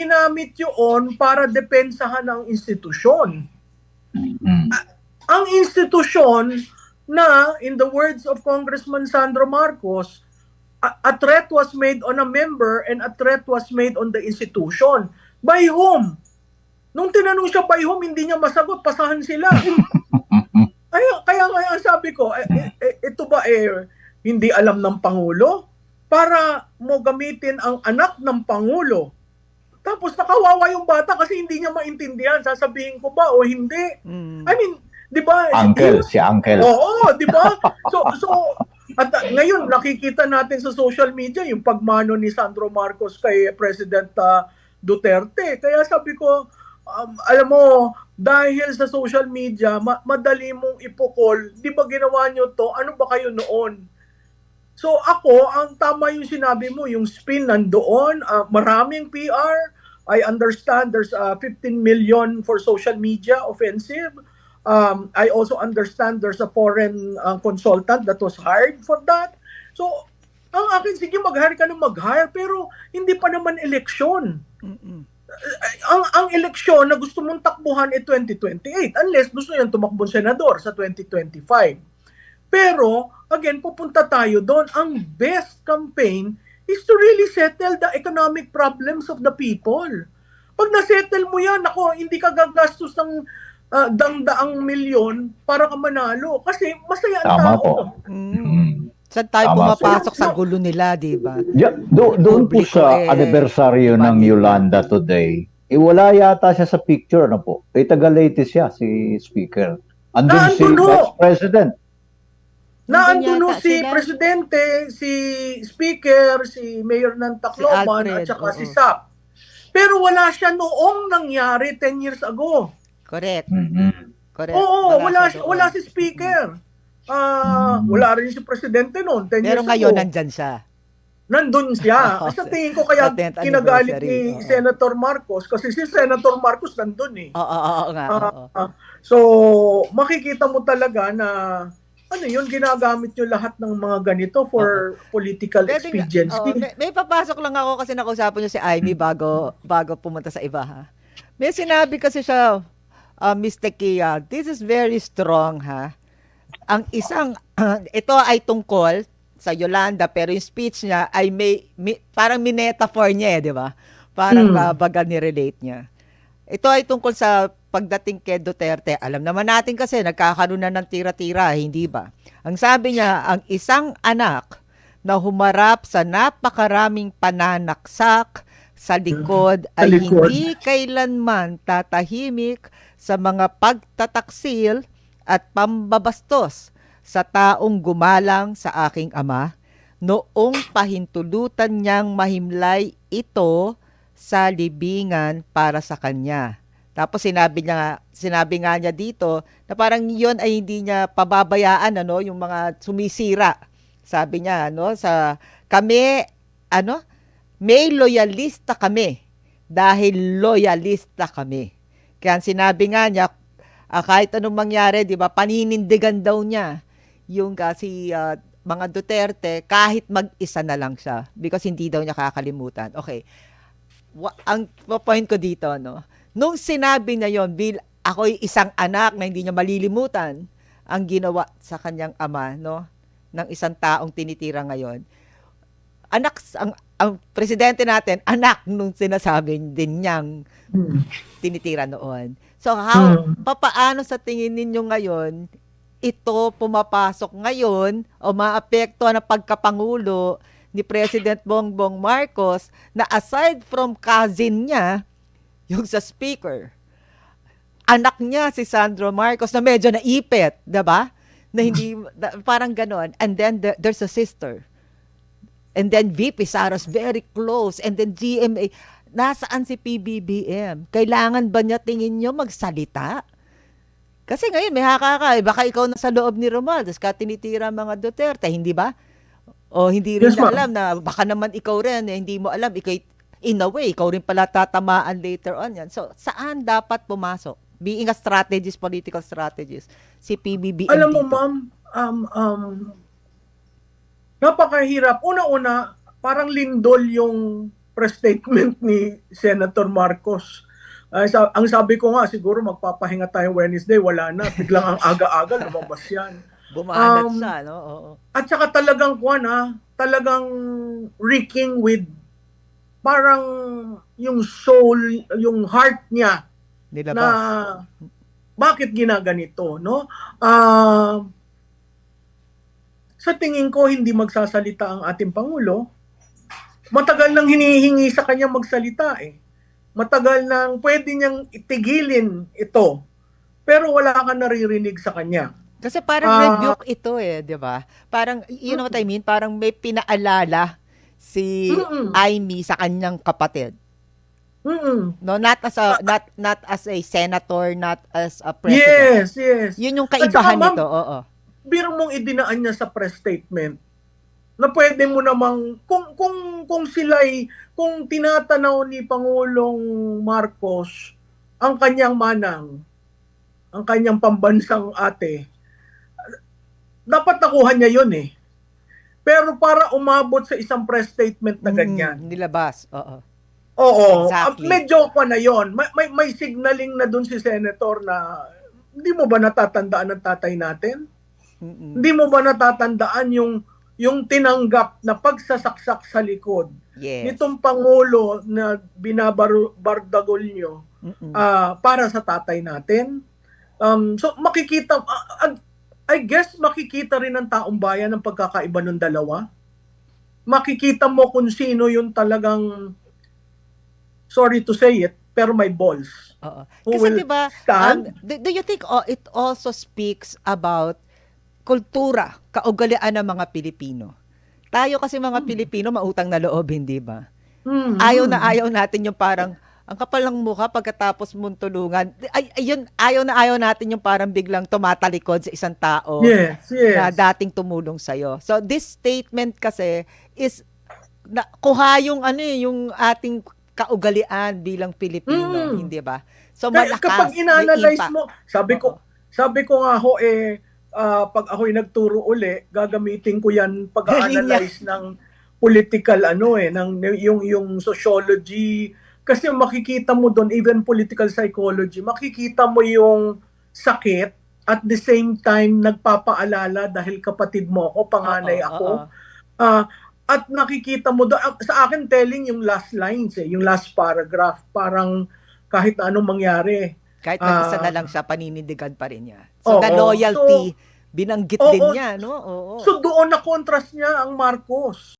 ginamit yun para depensahan ang institusyon. Mm. Ang institusyon na, in the words of Congressman Sandro Marcos, a, a threat was made on a member and a threat was made on the institution. By whom? Nung tinanong siya by whom, hindi niya masagot, pasahan sila. Kaya, kaya nga ang sabi ko, eh, eh, eh, ito ba eh, hindi alam ng Pangulo? Para mo gamitin ang anak ng Pangulo. Tapos nakawawa yung bata kasi hindi niya maintindihan. Sasabihin ko ba o hindi? Mm. I mean, di ba? Uncle, si Uncle. Oo, di ba? So, so, at uh, ngayon, nakikita natin sa social media yung pagmano ni Sandro Marcos kay President uh, Duterte. Kaya sabi ko, um, alam mo, dahil sa social media, ma- madali mong ipukol, di ba ginawa nyo to? Ano ba kayo noon? So ako, ang tama yung sinabi mo, yung spin nandoon, uh, maraming PR. I understand there's uh, 15 million for social media offensive. Um, I also understand there's a foreign uh, consultant that was hired for that. So, ang akin, sige, mag-hire ka ng mag-hire, pero hindi pa naman eleksyon. Mm-mm. Ang, ang eleksyon na gusto mong takbuhan ay 2028 unless gusto niyang tumakbong senador sa 2025. Pero, again, pupunta tayo doon. Ang best campaign is to really settle the economic problems of the people. Pag nasettle mo yan, ako, hindi ka gagastos ng ah, dangdaang milyon para ka manalo. Kasi masaya ang Tama tao. po. Mm. Mm. Saan tayo Tama, pumapasok sir. sa gulo nila, di ba? Yeah, do, doon po sa eh, anibersaryo ng bandit. Yolanda today, eh wala yata siya sa picture, ano po? Eh taga-Leyte siya, si Speaker. Andun Ah, si? Vice President. Nandun yata si sila. Presidente, si Speaker, si Mayor ng Tacloban, Alfred, at saka si oo. SAP. Pero wala siya noong nangyari 10 years ago. Correct. Mhm. Correct. Oo, wala, wala, doon. wala si Speaker. Ah, Mm. wala rin si Presidente noon, 10 Pero years ngayon, ago. nandyan siya. Nandun siya. Sa tingin ko kaya sa 10th kinagalit ni oo. Senator Marcos kasi si Senator Marcos nandun eh. Oo, oo, oo nga. Ah, oo. ah. so, makikita mo talaga na ano yun, ginagamit nyo lahat ng mga ganito for political Pwede expediency. oo, may, may papasok lang ako kasi nakausapan niyo si Amy bago bago pumunta sa iba ha. May sinabi kasi siya, uh, Mr. Kia, this is very strong ha. Ang isang, ito ay tungkol sa Yolanda pero yung speech niya ay may, mi- parang minetaphor niya eh, di ba? Parang Hmm. uh, baga ni-relate niya. Ito ay tungkol sa pagdating kay Duterte. Alam naman natin kasi nagkakaroon na ng tira-tira, hindi ba? Ang sabi niya, ang isang anak na humarap sa napakaraming pananaksak sa likod Sa ay likod. hindi kailanman tatahimik sa mga pagtataksil at pambabastos sa taong gumalang sa aking ama noong pahintulutan niyang mahimlay ito sa libingan para sa kanya. Tapos sinabi niya sinabi nga niya dito na parang yon ay hindi niya pababayaan ano yung mga sumisira. Sabi niya ano sa kami ano may loyalista kami dahil loyalista kami. Kaya sinabi nga niya ah, kahit anong mangyari, 'di ba, paninindigan daw niya yung kasi ah, mga Duterte kahit mag-isa na lang siya because hindi daw niya kakalimutan. Okay. Ang point ko dito no, nung sinabi niya yon, bil ako'y isang anak na hindi niya malilimutan ang ginawa sa kanyang ama, no, ng isang taong tinitira ngayon. Anak ang ang presidente natin, anak nung sinasabi din niyang Hmm. tinitira noon. So how Hmm. papaano sa tingin ninyo ngayon ito pumapasok ngayon o maapektuhan ang pagkapangulo ni President Bongbong Marcos na aside from cousin niya, yung sa speaker, anak niya si Sandro Marcos na medyo naipit, 'di ba? Na hindi parang ganon. And then there- there's a sister. And then VP Saros very close and then GMA nasaan si PBBM? Kailangan ba niya tingin niyo magsalita? Kasi ngayon may haka ka, eh, baka ikaw na sa loob ni Romualdez ka tinitira mga Duterte, hindi ba? O hindi rin Yes, na alam na baka naman ikaw rin, eh, hindi mo alam, ikaw, in a way, ikaw rin pala tatamaan later on yan. So, saan dapat pumasok? Being a strategist, political strategist, si PBBM Alam mo, dito. ma'am, um, um, napakahirap. Una-una, parang lindol yung press statement ni Senator Marcos. Ay, sa- ang sabi ko nga, siguro magpapahinga tayo Wednesday, wala na. Biglang ang aga-aga, lumabas yan. Bumanat Um, siya, no? Oo. At saka talagang kuwan ha, talagang reeking with parang yung soul, yung heart niya na Nilabas. bakit ginaganito, no? Ah, sa tingin ko hindi magsasalita ang ating pangulo. Matagal nang hinihingi sa kanya magsalita eh. Matagal nang pwede niyang itigilin ito. Pero wala ka naririnig sa kanya. Kasi parang Ah. rebuke ito eh, di ba? Parang, you know what I mean? Parang may pinaalala si Mm-mm. Amy sa kanyang kapatid. Mm-mm. No, not as a not not as a senator, not as a president. Yes, yes. Yun yung saka, kaibahan ma'am, nito, oo. biro mong idinaan niya sa press statement na pwede mo namang kung kung kung sila'y kung tinatanaw ni Pangulong Marcos ang kanyang manang ang kanyang pambansang ate dapat nakuha niya yun eh pero para umabot sa isang press statement na ganyan Mm, nilabas, oo. Oo, Exactly. ah, medyo pa na 'yon. May, may may signaling na doon si senator na hindi mo ba natatandaan ng tatay natin? Mm-mm. Hindi mo ba natatandaan yung yung tinanggap na pagsasaksak sa likod Yes. nitong pangulo na binabardagol nyo Mm-mm. ah, para sa tatay natin? Um, so makikita ah, I guess makikita rin ng taong bayan ang pagkakaiba ng dalawa. Makikita mo kung sino yung talagang sorry to say it, pero may balls. Oo. Kasi 'di ba, um, do, do you think oh, it also speaks about kultura, kaugalian ng mga Pilipino? Tayo kasi mga Pilipino mautang na loob, hindi ba? Hmm, Ayaw hmm. na ayaw natin yung parang ang kapal ng mukha pagkatapos mong tulungan. Ay, ayun, ayaw na ayaw natin yung parang biglang tumatalikod sa isang tao Yes, yes. na dating tumulong sa'yo. So this statement kasi is na, kuha yung ano eh, yung ating kaugalian bilang Pilipino, Mm. hindi ba? So Kaya malakas, kapag inanalyze mo, sabi ko, Oo. sabi ko nga ho eh ah, pag ako'y nagturo uli, gagamitin ko 'yan pag-analyze ng political ano eh ng yung yung sociology kasi makikita mo doon even political psychology, makikita mo yung sakit at the same time nagpapaalala dahil kapatid mo ako, panganay Oo, ako. oo. Ah, at nakikita mo doon, sa akin telling yung last lines eh, yung last paragraph, parang kahit na anong mangyari. Kahit mag-isa Ah. na lang siya, paninindigan pa rin niya. So, Oo. the loyalty, binanggit Oo. din niya, no? Oo. So doon na contrast niya ang Marcos.